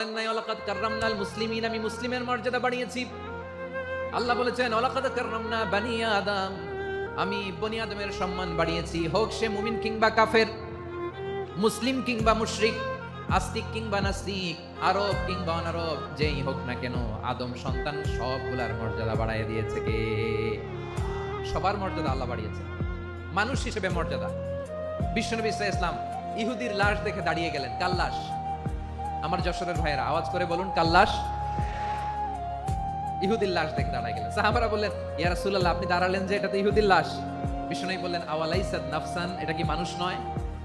আদম যেই হোক না কেন, আদম সন্তান সবগুলার মর্যাদা বাড়ায় দিয়েছে কে? সবার মর্যাদা আল্লাহ বাড়িয়েছে মানুষ হিসেবে মর্যাদা। ইসা ইসলাম ইহুদির লাশ দেখে দাঁড়িয়ে গেলেন লাশ? আমার যশোরের ভাইয়েরা, আওয়াজ করে বলুন, কাল্লাস। ইহুদির লাশ দেখে দাঁড়ায় গেলেন। সাহাবারা বললেন, ইয়া রাসূলুল্লাহ, আপনি দাঁড়ালেন যে এটা তো ইহুদির লাশ। বিষ্ণু বললেন আওয়ালাইসাদ নাফসান, এটা কি মানুষ নয়?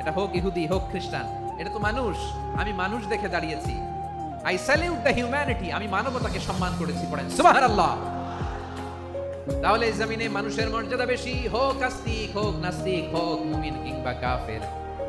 এটা হোক ইহুদি, হোক খ্রিস্টান, এটা তো মানুষ। আমি মানুষ দেখে দাঁড়িয়েছি। আই স্যালিউট দ্য হিউম্যানিটি আমি মানবতাকে সম্মান করেছি। পড়েন, সুবহানাল্লাহ। তাহলে এই জমিনে মানুষের মর্যাদা বেশি। হোক আস্তিক, হোক নাস্তিক, হোক মুমিন কিংবা কাফের।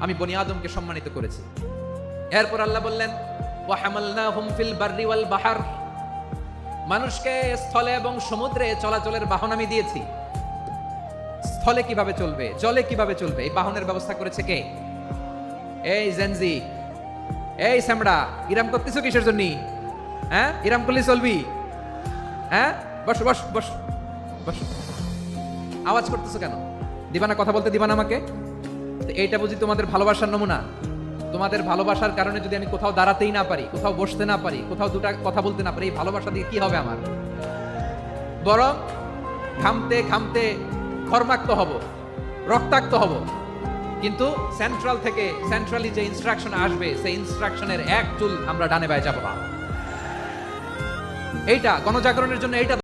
আমি বনি আদমকে সম্মানিত করেছি। এরপর আল্লাহ বললেন বাহার। মানুষকে স্থলে এবং সমুদ্রে চলাচলের বাহন আমি দিয়েছি। স্থলে কীভাবে চলবে, জলে কীভাবে চলবে, এই বাহনের ব্যবস্থা করেছে কে? এই জেনজি এই স্যামড়া ইরাম করতেছো কিসের জন্য? হ্যাঁ? ইরাম করলে চলবি? হ্যাঁ? বস বস বস বস। আওয়াজ করতেছো কেন? দিবানা কথা বলতে দিবানা আমাকে? এইটা বুঝি তোমাদের ভালোবাসার নমুনা? তোমাদের ভালোবাসার কারণে যদি আমি কোথাও দাঁড়াতেই না পারি, কোথাও বসতে না পারি, কোথাও দুটা কথা বলতে না পারি, এই ভালোবাসা দিয়ে কি হবে আমার? বরং ঘামতে ঘামতে খরমাক্ত হব, রক্তাক্ত হব। কিন্তু সেন্ট্রাল থেকে সেন্ট্রালি যে ইনস্ট্রাকশন আসবে, সেই ইনস্ট্রাকশনের এক চুল আমরা ডানে বায়ে যাব এইটা, গণজাগরণের জন্য এইটা